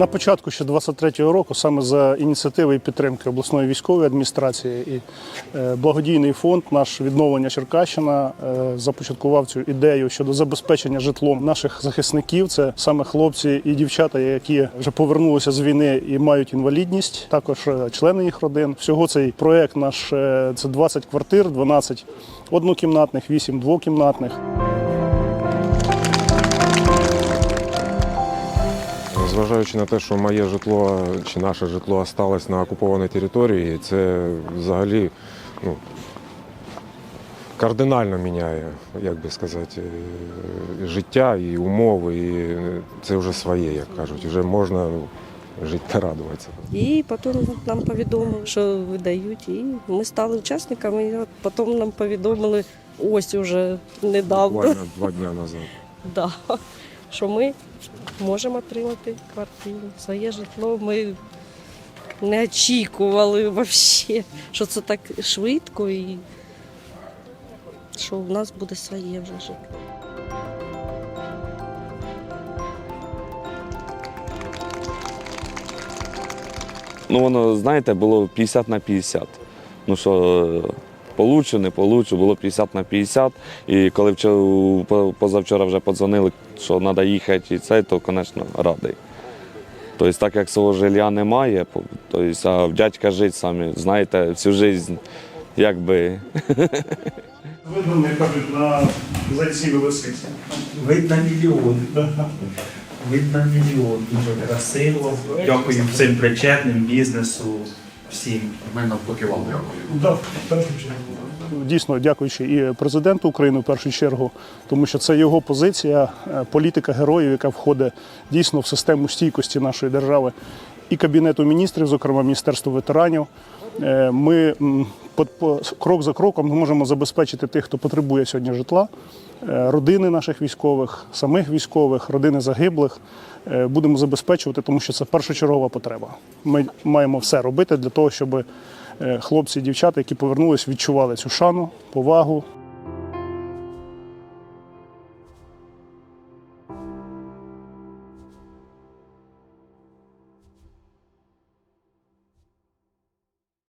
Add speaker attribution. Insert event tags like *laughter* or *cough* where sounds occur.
Speaker 1: На початку ще 23-го року, саме за ініціативи і підтримки обласної військової адміністрації і е, благодійний фонд наш відновлення Черкащина е, започаткував цю ідею щодо забезпечення житлом наших захисників. Це саме хлопці і дівчата, які вже повернулися з війни і мають інвалідність, також е, члени їх родин. Всього цей проект наш це 20 квартир, 12 однокімнатних, 8 двокімнатних.
Speaker 2: Зважаючи на те, що моє житло чи наше житло осталось на окупованій території, це взагалі ну, кардинально міняє, як би сказати, е, життя і умови. І це вже своє, як кажуть. Вже можна ну, жити та радуватися.
Speaker 3: І потім нам повідомили, що видають, і ми стали учасниками. І потім нам повідомили ось уже недавно,
Speaker 2: Буквально два дні назад. *laughs*
Speaker 3: да, що ми можемо отримати квартиру, своє житло. Ми не очікували взагалі, що це так швидко і що в нас буде своє вже житло.
Speaker 4: Ну, воно, знаєте, було 50 на 50. Ну що, получу, не получу, було 50 на 50. І коли вчора, позавчора вже подзвонили, що треба їхати і це, то, звісно, радий. Тобто, так як свого жилья немає, тобто, а в дядька жить самі, знаєте, всю життя, якби.
Speaker 1: Видно, як кажуть, на зайці висиці.
Speaker 5: Видно мільйон. Видно мільйон. Дуже красиво. Дякую всім причетним, бізнесу, всім.
Speaker 6: Ми навпаки вам.
Speaker 1: Дійсно, дякуючи і президенту України в першу чергу, тому що це його позиція, е, політика героїв, яка входить дійсно в систему стійкості нашої держави, і Кабінету міністрів, зокрема Міністерство ветеранів. Е, Ми крок за кроком можемо забезпечити тих, хто потребує сьогодні житла, родини наших військових, самих військових, родини загиблих. Е, Будемо забезпечувати, тому що це першочергова потреба. Ми маємо все робити для того, щоб е, хлопці і дівчата, які повернулись, відчували цю шану, повагу,